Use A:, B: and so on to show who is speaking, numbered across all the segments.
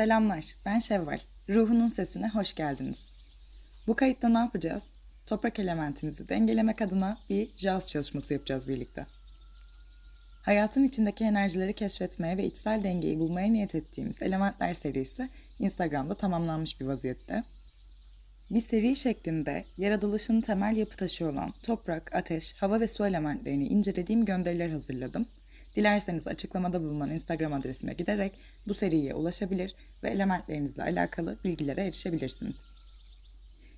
A: Selamlar, ben Şevval. Ruhunun sesine hoş geldiniz. Bu kayıtta ne yapacağız? Toprak elementimizi dengelemek adına bir jazz çalışması yapacağız birlikte. Hayatın içindeki enerjileri keşfetmeye ve içsel dengeyi bulmaya niyet ettiğimiz Elementler serisi Instagram'da tamamlanmış bir vaziyette. Bir seri şeklinde yaratılışın temel yapı taşı olan toprak, ateş, hava ve su elementlerini incelediğim gönderiler hazırladım. Dilerseniz açıklamada bulunan Instagram adresime giderek bu seriye ulaşabilir ve elementlerinizle alakalı bilgilere erişebilirsiniz.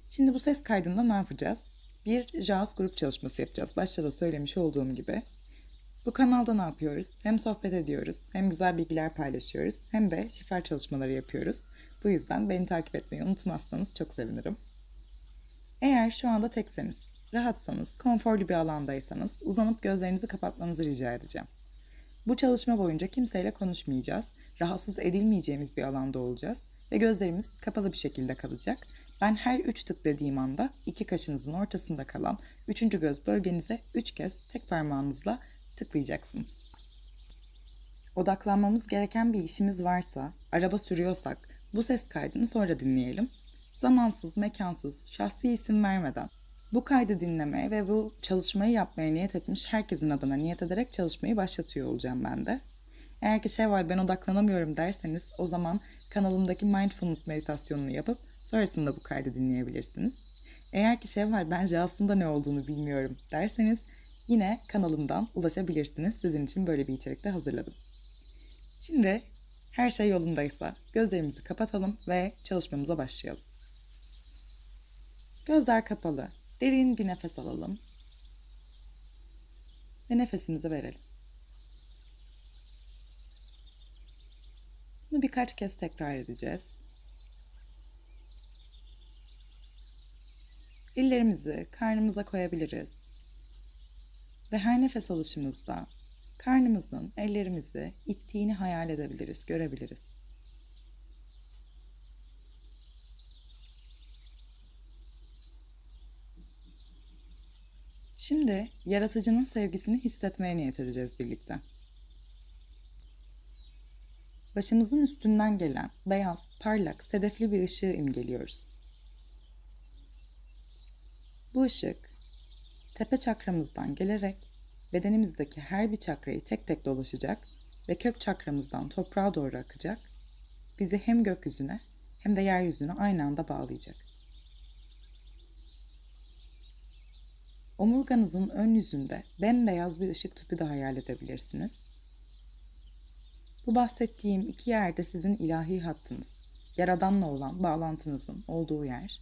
A: Şimdi bu ses kaydında ne yapacağız? Bir jazz grup çalışması yapacağız. Başta da söylemiş olduğum gibi. Bu kanalda ne yapıyoruz? Hem sohbet ediyoruz, hem güzel bilgiler paylaşıyoruz, hem de şifa çalışmaları yapıyoruz. Bu yüzden beni takip etmeyi unutmazsanız çok sevinirim. Eğer şu anda tekseniz, rahatsanız, konforlu bir alandaysanız uzanıp gözlerinizi kapatmanızı rica edeceğim. Bu çalışma boyunca kimseyle konuşmayacağız. Rahatsız edilmeyeceğimiz bir alanda olacağız ve gözlerimiz kapalı bir şekilde kalacak. Ben her üç tık dediğim anda iki kaşınızın ortasında kalan üçüncü göz bölgenize üç kez tek parmağınızla tıklayacaksınız. Odaklanmamız gereken bir işimiz varsa, araba sürüyorsak bu ses kaydını sonra dinleyelim. Zamansız, mekansız, şahsi isim vermeden bu kaydı dinlemeye ve bu çalışmayı yapmaya niyet etmiş herkesin adına niyet ederek çalışmayı başlatıyor olacağım ben de. Eğer ki şey var ben odaklanamıyorum derseniz o zaman kanalımdaki mindfulness meditasyonunu yapıp sonrasında bu kaydı dinleyebilirsiniz. Eğer ki şey var bence aslında ne olduğunu bilmiyorum derseniz yine kanalımdan ulaşabilirsiniz. Sizin için böyle bir içerik de hazırladım. Şimdi her şey yolundaysa gözlerimizi kapatalım ve çalışmamıza başlayalım. Gözler kapalı. Derin bir nefes alalım. Ve nefesimizi verelim. Bunu birkaç kez tekrar edeceğiz. Ellerimizi karnımıza koyabiliriz. Ve her nefes alışımızda karnımızın ellerimizi ittiğini hayal edebiliriz, görebiliriz. Şimdi yaratıcının sevgisini hissetmeye niyet edeceğiz birlikte. Başımızın üstünden gelen beyaz, parlak, sedefli bir ışığı imgeliyoruz. Bu ışık tepe çakramızdan gelerek bedenimizdeki her bir çakrayı tek tek dolaşacak ve kök çakramızdan toprağa doğru akacak. Bizi hem gökyüzüne hem de yeryüzüne aynı anda bağlayacak. Omurganızın ön yüzünde bembeyaz bir ışık tüpü de hayal edebilirsiniz. Bu bahsettiğim iki yerde sizin ilahi hattınız, Yaradan'la olan bağlantınızın olduğu yer.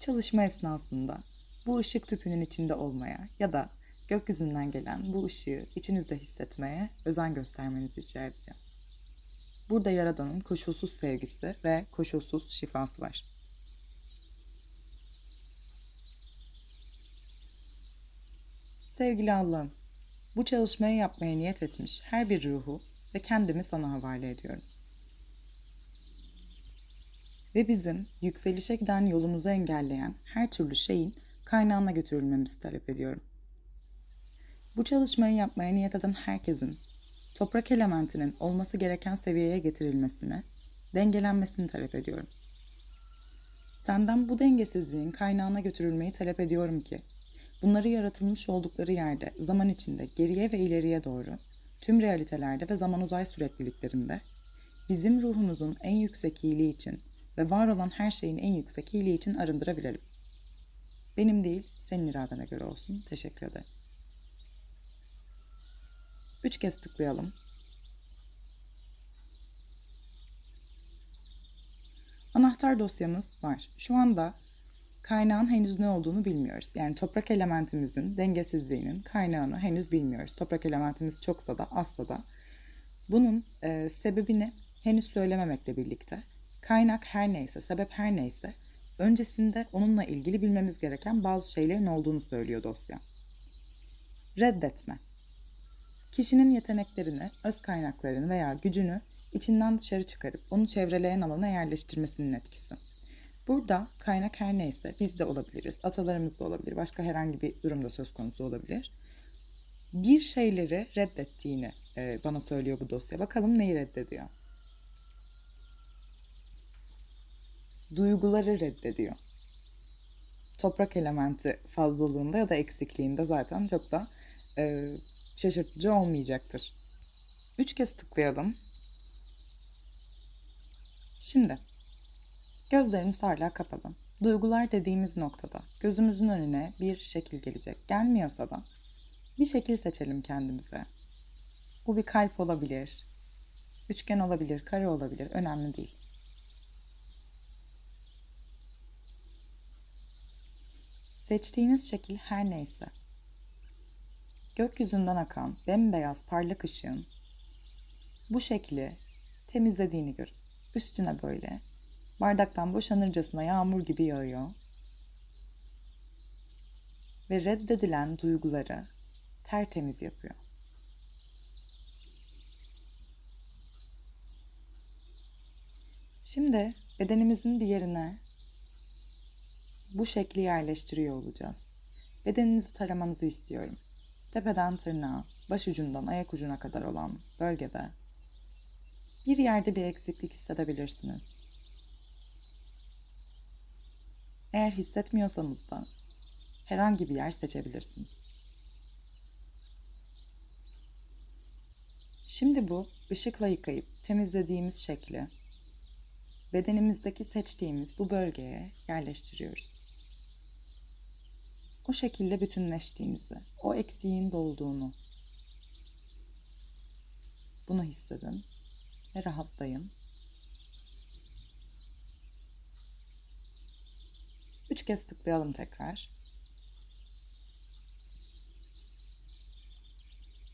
A: Çalışma esnasında bu ışık tüpünün içinde olmaya ya da gökyüzünden gelen bu ışığı içinizde hissetmeye özen göstermenizi rica edeceğim. Burada Yaradan'ın koşulsuz sevgisi ve koşulsuz şifası var. Sevgili Allah'ım, bu çalışmayı yapmaya niyet etmiş her bir ruhu ve kendimi sana havale ediyorum. Ve bizim yükselişe giden yolumuzu engelleyen her türlü şeyin kaynağına götürülmemizi talep ediyorum. Bu çalışmayı yapmaya niyet eden herkesin toprak elementinin olması gereken seviyeye getirilmesini, dengelenmesini talep ediyorum. Senden bu dengesizliğin kaynağına götürülmeyi talep ediyorum ki Bunları yaratılmış oldukları yerde, zaman içinde, geriye ve ileriye doğru, tüm realitelerde ve zaman uzay sürekliliklerinde, bizim ruhumuzun en yüksek iyiliği için ve var olan her şeyin en yüksek iyiliği için arındırabilelim. Benim değil, senin iradene göre olsun. Teşekkür ederim. Üç kez tıklayalım. Anahtar dosyamız var. Şu anda kaynağın henüz ne olduğunu bilmiyoruz. Yani toprak elementimizin dengesizliğinin kaynağını henüz bilmiyoruz. Toprak elementimiz çoksa da azsa da. Bunun e, sebebini henüz söylememekle birlikte kaynak her neyse, sebep her neyse öncesinde onunla ilgili bilmemiz gereken bazı şeylerin olduğunu söylüyor dosya. Reddetme. Kişinin yeteneklerini, öz kaynaklarını veya gücünü içinden dışarı çıkarıp onu çevreleyen alana yerleştirmesinin etkisi. Burada kaynak her neyse biz de olabiliriz, atalarımız da olabilir, başka herhangi bir durumda söz konusu olabilir. Bir şeyleri reddettiğini e, bana söylüyor bu dosya. Bakalım neyi reddediyor. duyguları reddediyor. Toprak elementi fazlalığında ya da eksikliğinde zaten çok da e, şaşırtıcı olmayacaktır. Üç kez tıklayalım. Şimdi gözlerimiz hala kapalı. Duygular dediğimiz noktada gözümüzün önüne bir şekil gelecek. Gelmiyorsa da bir şekil seçelim kendimize. Bu bir kalp olabilir, üçgen olabilir, kare olabilir, önemli değil. Seçtiğiniz şekil her neyse, gökyüzünden akan bembeyaz parlak ışığın bu şekli temizlediğini görün. Üstüne böyle bardaktan boşanırcasına yağmur gibi yağıyor. Ve reddedilen duyguları tertemiz yapıyor. Şimdi bedenimizin bir yerine bu şekli yerleştiriyor olacağız. Bedeninizi taramanızı istiyorum. Tepeden tırnağa, baş ucundan ayak ucuna kadar olan bölgede bir yerde bir eksiklik hissedebilirsiniz. Eğer hissetmiyorsanız da herhangi bir yer seçebilirsiniz. Şimdi bu ışıkla yıkayıp temizlediğimiz şekli bedenimizdeki seçtiğimiz bu bölgeye yerleştiriyoruz. O şekilde bütünleştiğinizi, o eksiğin dolduğunu bunu hissedin ve rahatlayın. Üç kez tıklayalım tekrar.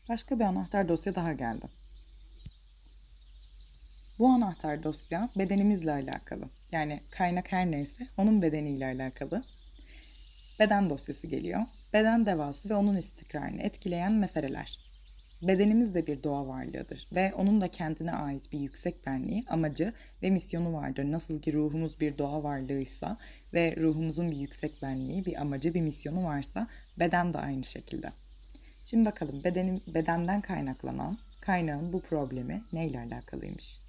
A: Başka bir anahtar dosya daha geldi. Bu anahtar dosya bedenimizle alakalı. Yani kaynak her neyse onun bedeniyle alakalı. Beden dosyası geliyor. Beden devası ve onun istikrarını etkileyen meseleler. Bedenimiz de bir doğa varlığıdır ve onun da kendine ait bir yüksek benliği, amacı ve misyonu vardır. Nasıl ki ruhumuz bir doğa varlığıysa ve ruhumuzun bir yüksek benliği, bir amacı, bir misyonu varsa beden de aynı şekilde. Şimdi bakalım bedenim, bedenden kaynaklanan kaynağın bu problemi neyle alakalıymış?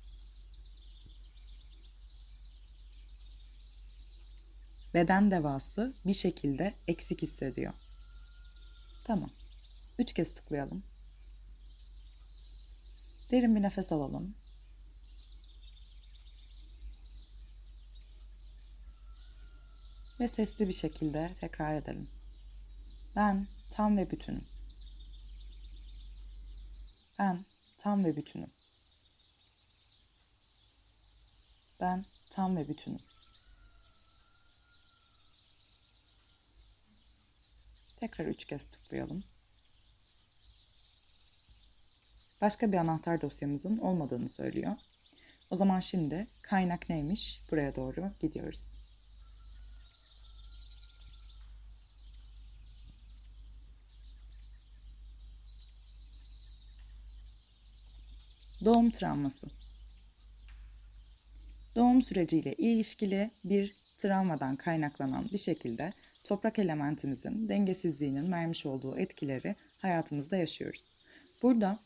A: Beden devası bir şekilde eksik hissediyor. Tamam. Üç kez tıklayalım. Derin bir nefes alalım. Ve sesli bir şekilde tekrar edelim. Ben tam ve bütünüm. Ben tam ve bütünüm. Ben tam ve bütünüm. Tekrar üç kez tıklayalım. Başka bir anahtar dosyamızın olmadığını söylüyor. O zaman şimdi kaynak neymiş? Buraya doğru gidiyoruz. Doğum travması. Doğum süreciyle ilişkili bir travmadan kaynaklanan bir şekilde toprak elementimizin dengesizliğinin vermiş olduğu etkileri hayatımızda yaşıyoruz. Burada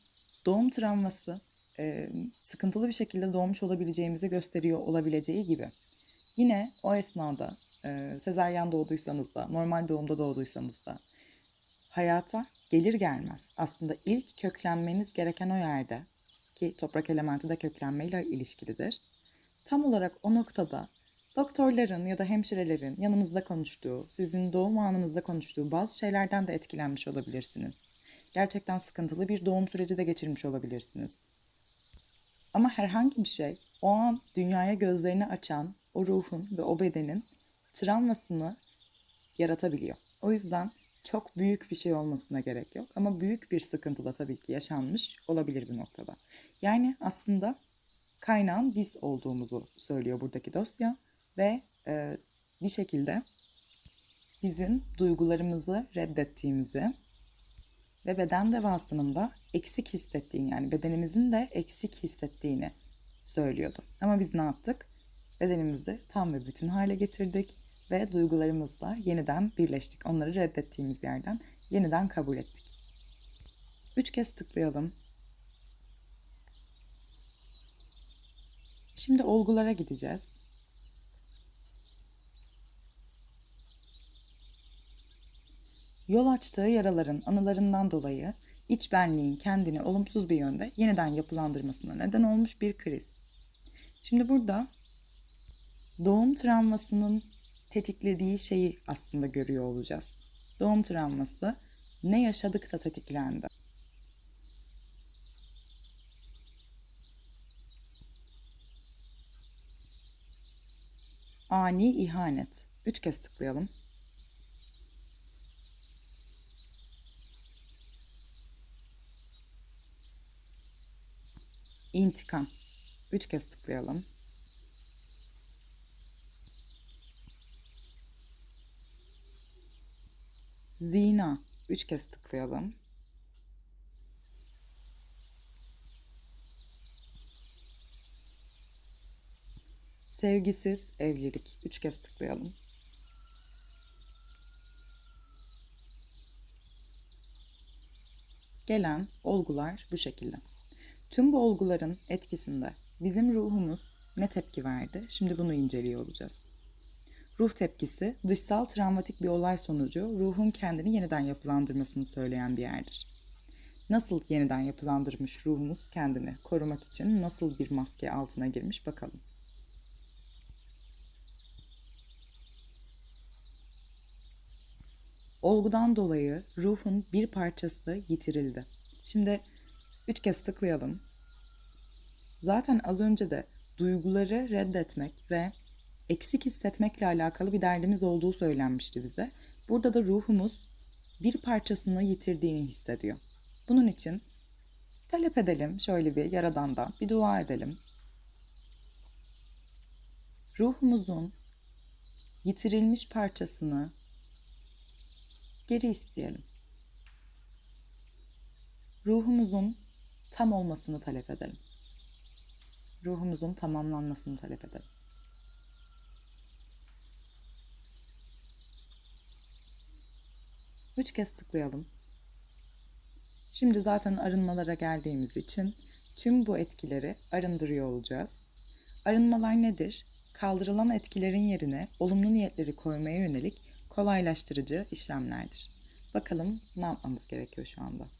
A: doğum travması e, sıkıntılı bir şekilde doğmuş olabileceğimizi gösteriyor olabileceği gibi yine o esnada e, sezaryen doğduysanız da normal doğumda doğduysanız da hayata gelir gelmez aslında ilk köklenmeniz gereken o yerde ki toprak elementi de köklenmeyle ilişkilidir. Tam olarak o noktada doktorların ya da hemşirelerin yanınızda konuştuğu, sizin doğum anınızda konuştuğu bazı şeylerden de etkilenmiş olabilirsiniz. Gerçekten sıkıntılı bir doğum süreci de geçirmiş olabilirsiniz. Ama herhangi bir şey o an dünyaya gözlerini açan o ruhun ve o bedenin travmasını yaratabiliyor. O yüzden çok büyük bir şey olmasına gerek yok ama büyük bir sıkıntı da tabii ki yaşanmış olabilir bir noktada. Yani aslında kaynağın biz olduğumuzu söylüyor buradaki dosya ve e, bir şekilde bizim duygularımızı reddettiğimizi ve beden devasının da eksik hissettiğini yani bedenimizin de eksik hissettiğini söylüyordu. Ama biz ne yaptık? Bedenimizi tam ve bütün hale getirdik ve duygularımızla yeniden birleştik. Onları reddettiğimiz yerden yeniden kabul ettik. Üç kez tıklayalım. Şimdi olgulara gideceğiz. Yol açtığı yaraların anılarından dolayı iç benliğin kendini olumsuz bir yönde yeniden yapılandırmasına neden olmuş bir kriz. Şimdi burada doğum travmasının tetiklediği şeyi aslında görüyor olacağız. Doğum travması ne yaşadık da tetiklendi. Ani ihanet. Üç kez tıklayalım. İntikam. Üç kez tıklayalım. Zina. Üç kez tıklayalım. Sevgisiz evlilik. Üç kez tıklayalım. Gelen olgular bu şekilde. Tüm bu olguların etkisinde bizim ruhumuz ne tepki verdi? Şimdi bunu inceliyor olacağız. Ruh tepkisi dışsal travmatik bir olay sonucu ruhun kendini yeniden yapılandırmasını söyleyen bir yerdir. Nasıl yeniden yapılandırmış ruhumuz kendini korumak için nasıl bir maske altına girmiş bakalım. Olgudan dolayı ruhun bir parçası yitirildi. Şimdi üç kez tıklayalım. Zaten az önce de duyguları reddetmek ve eksik hissetmekle alakalı bir derdimiz olduğu söylenmişti bize. Burada da ruhumuz bir parçasını yitirdiğini hissediyor. Bunun için talep edelim şöyle bir yaradandan bir dua edelim. Ruhumuzun yitirilmiş parçasını geri isteyelim. Ruhumuzun tam olmasını talep edelim. Ruhumuzun tamamlanmasını talep edelim. Üç kez tıklayalım. Şimdi zaten arınmalara geldiğimiz için tüm bu etkileri arındırıyor olacağız. Arınmalar nedir? Kaldırılan etkilerin yerine olumlu niyetleri koymaya yönelik kolaylaştırıcı işlemlerdir. Bakalım ne yapmamız gerekiyor şu anda.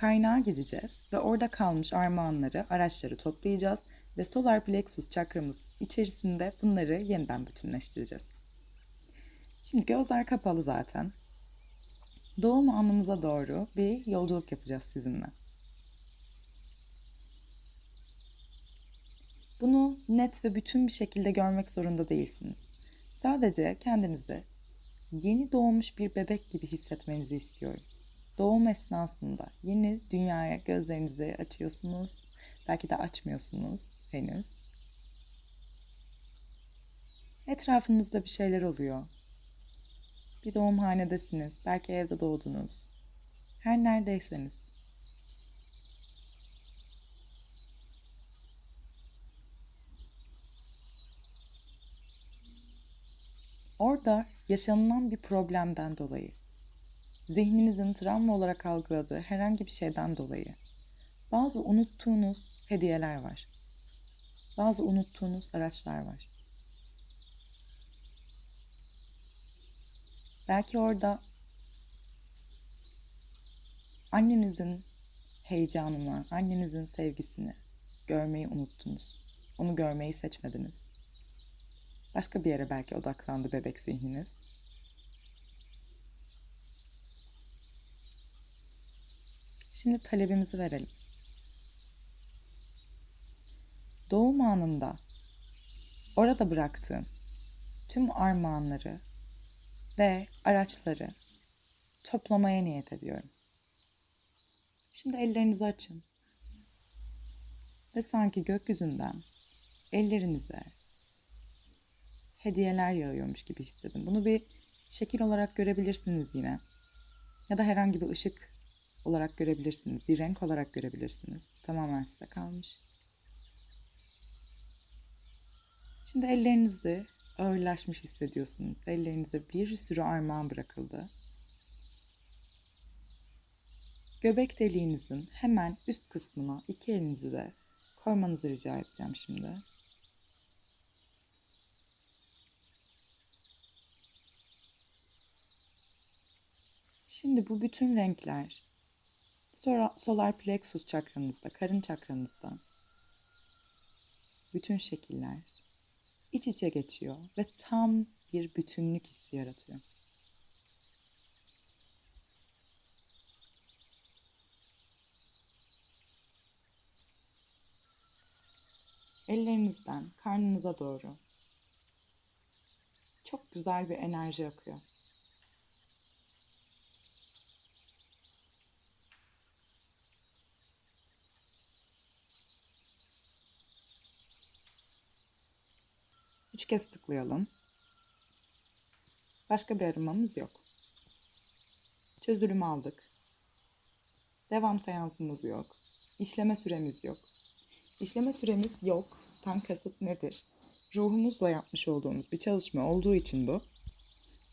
A: Kaynağa gideceğiz ve orada kalmış armağanları, araçları toplayacağız ve solar plexus çakramız içerisinde bunları yeniden bütünleştireceğiz. Şimdi gözler kapalı zaten. Doğum anımıza doğru bir yolculuk yapacağız sizinle. Bunu net ve bütün bir şekilde görmek zorunda değilsiniz. Sadece kendinizi yeni doğmuş bir bebek gibi hissetmenizi istiyorum. Doğum esnasında yeni dünyaya gözlerinizi açıyorsunuz. Belki de açmıyorsunuz henüz. Etrafınızda bir şeyler oluyor. Bir doğumhanedesiniz. Belki evde doğdunuz. Her neredeyseniz Orada yaşanılan bir problemden dolayı, zihninizin travma olarak algıladığı herhangi bir şeyden dolayı bazı unuttuğunuz hediyeler var. Bazı unuttuğunuz araçlar var. Belki orada annenizin heyecanını, annenizin sevgisini görmeyi unuttunuz. Onu görmeyi seçmediniz. Başka bir yere belki odaklandı bebek zihniniz. Şimdi talebimizi verelim. Doğum anında orada bıraktığım tüm armağanları ve araçları toplamaya niyet ediyorum. Şimdi ellerinizi açın. Ve sanki gökyüzünden ellerinize hediyeler yağıyormuş gibi hissedin. Bunu bir şekil olarak görebilirsiniz yine. Ya da herhangi bir ışık olarak görebilirsiniz. Bir renk olarak görebilirsiniz. Tamamen size kalmış. Şimdi ellerinizi ağırlaşmış hissediyorsunuz. Ellerinize bir sürü armağan bırakıldı. Göbek deliğinizin hemen üst kısmına iki elinizi de koymanızı rica edeceğim şimdi. Şimdi bu bütün renkler sonra solar plexus çakranızda, karın çakranızda bütün şekiller iç içe geçiyor ve tam bir bütünlük hissi yaratıyor. Ellerinizden karnınıza doğru çok güzel bir enerji akıyor. Kez tıklayalım. Başka bir aramamız yok. Çözülümü aldık. Devam seansımız yok. İşleme süremiz yok. İşleme süremiz yok. Tam kasıt nedir? Ruhumuzla yapmış olduğumuz bir çalışma olduğu için bu.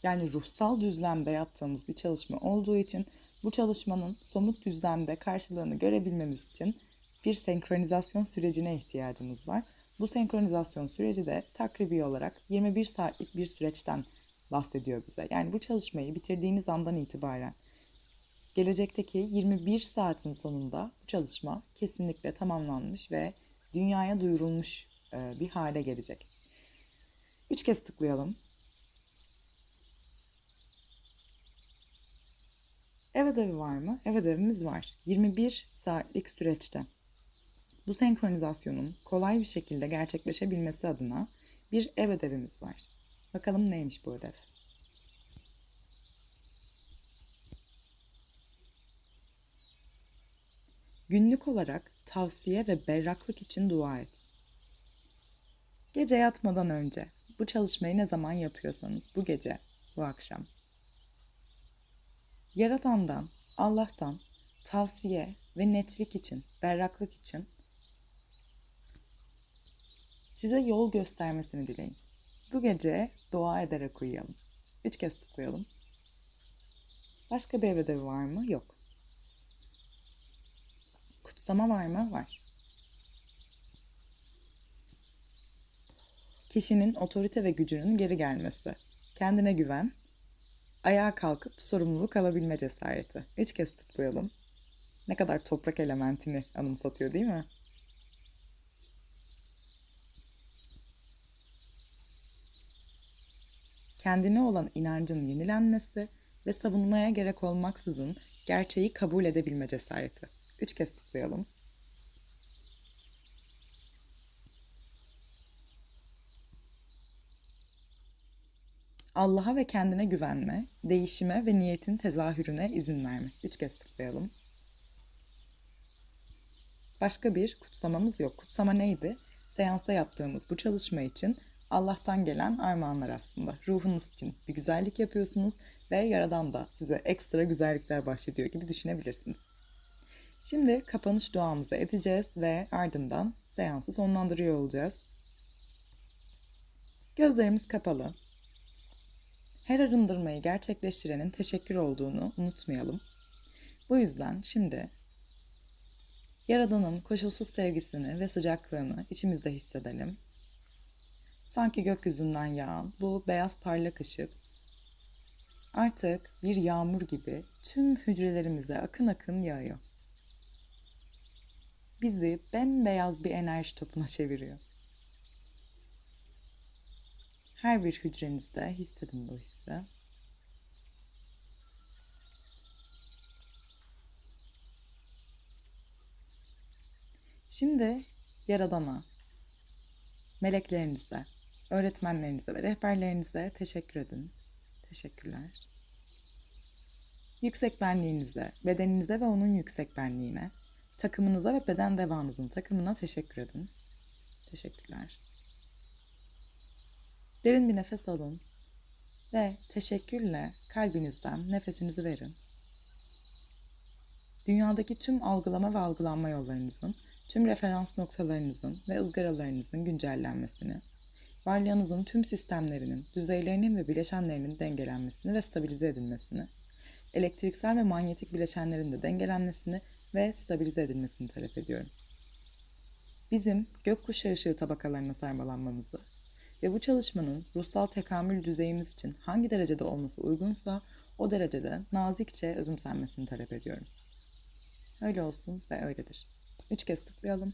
A: Yani ruhsal düzlemde yaptığımız bir çalışma olduğu için bu çalışmanın somut düzlemde karşılığını görebilmemiz için bir senkronizasyon sürecine ihtiyacımız var. Bu senkronizasyon süreci de takribi olarak 21 saatlik bir süreçten bahsediyor bize. Yani bu çalışmayı bitirdiğiniz andan itibaren gelecekteki 21 saatin sonunda bu çalışma kesinlikle tamamlanmış ve dünyaya duyurulmuş e, bir hale gelecek. Üç kez tıklayalım. Ev ödevi var mı? Ev ödevimiz var. 21 saatlik süreçte. Bu senkronizasyonun kolay bir şekilde gerçekleşebilmesi adına bir ev ödevimiz var. Bakalım neymiş bu ödev? Günlük olarak tavsiye ve berraklık için dua et. Gece yatmadan önce bu çalışmayı ne zaman yapıyorsanız bu gece, bu akşam. Yaradan'dan, Allah'tan tavsiye ve netlik için, berraklık için size yol göstermesini dileyin. Bu gece dua ederek uyuyalım. Üç kez tıklayalım. Başka bir ev var mı? Yok. Kutsama var mı? Var. Kişinin otorite ve gücünün geri gelmesi. Kendine güven. Ayağa kalkıp sorumluluk alabilme cesareti. Üç kez tıklayalım. Ne kadar toprak elementini anımsatıyor değil mi? Kendine olan inancın yenilenmesi ve savunmaya gerek olmaksızın gerçeği kabul edebilme cesareti. Üç kez tıklayalım. Allah'a ve kendine güvenme, değişime ve niyetin tezahürüne izin verme. Üç kez tıklayalım. Başka bir kutsamamız yok. Kutsama neydi? Seansta yaptığımız bu çalışma için Allah'tan gelen armağanlar aslında. Ruhunuz için bir güzellik yapıyorsunuz ve Yaradan da size ekstra güzellikler bahşediyor gibi düşünebilirsiniz. Şimdi kapanış duamızı edeceğiz ve ardından seansı sonlandırıyor olacağız. Gözlerimiz kapalı. Her arındırmayı gerçekleştirenin teşekkür olduğunu unutmayalım. Bu yüzden şimdi Yaradan'ın koşulsuz sevgisini ve sıcaklığını içimizde hissedelim Sanki gökyüzünden yağan bu beyaz parlak ışık artık bir yağmur gibi tüm hücrelerimize akın akın yağıyor. Bizi bembeyaz bir enerji topuna çeviriyor. Her bir hücrenizde hissedin bu hissi. Şimdi Yaradan'a, meleklerinize, öğretmenlerinize ve rehberlerinize teşekkür edin. Teşekkürler. Yüksek benliğinize, bedeninize ve onun yüksek benliğine, takımınıza ve beden devanızın takımına teşekkür edin. Teşekkürler. Derin bir nefes alın ve teşekkürle kalbinizden nefesinizi verin. Dünyadaki tüm algılama ve algılanma yollarınızın, tüm referans noktalarınızın ve ızgaralarınızın güncellenmesini, varlığınızın tüm sistemlerinin, düzeylerinin ve bileşenlerinin dengelenmesini ve stabilize edilmesini, elektriksel ve manyetik bileşenlerin de dengelenmesini ve stabilize edilmesini talep ediyorum. Bizim gökkuşağı ışığı tabakalarına sarmalanmamızı, ve bu çalışmanın ruhsal tekamül düzeyimiz için hangi derecede olması uygunsa o derecede nazikçe özümsenmesini talep ediyorum. Öyle olsun ve öyledir. Üç kez tıklayalım.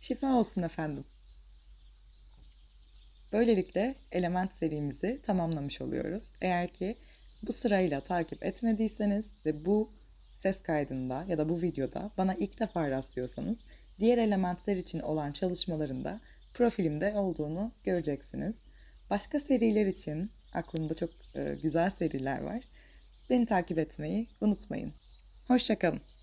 A: Şifa olsun efendim. Böylelikle element serimizi tamamlamış oluyoruz. Eğer ki bu sırayla takip etmediyseniz ve bu ses kaydında ya da bu videoda bana ilk defa rastlıyorsanız diğer elementler için olan çalışmalarında profilimde olduğunu göreceksiniz. Başka seriler için aklımda çok e, güzel seriler var. Beni takip etmeyi unutmayın. Hoşçakalın.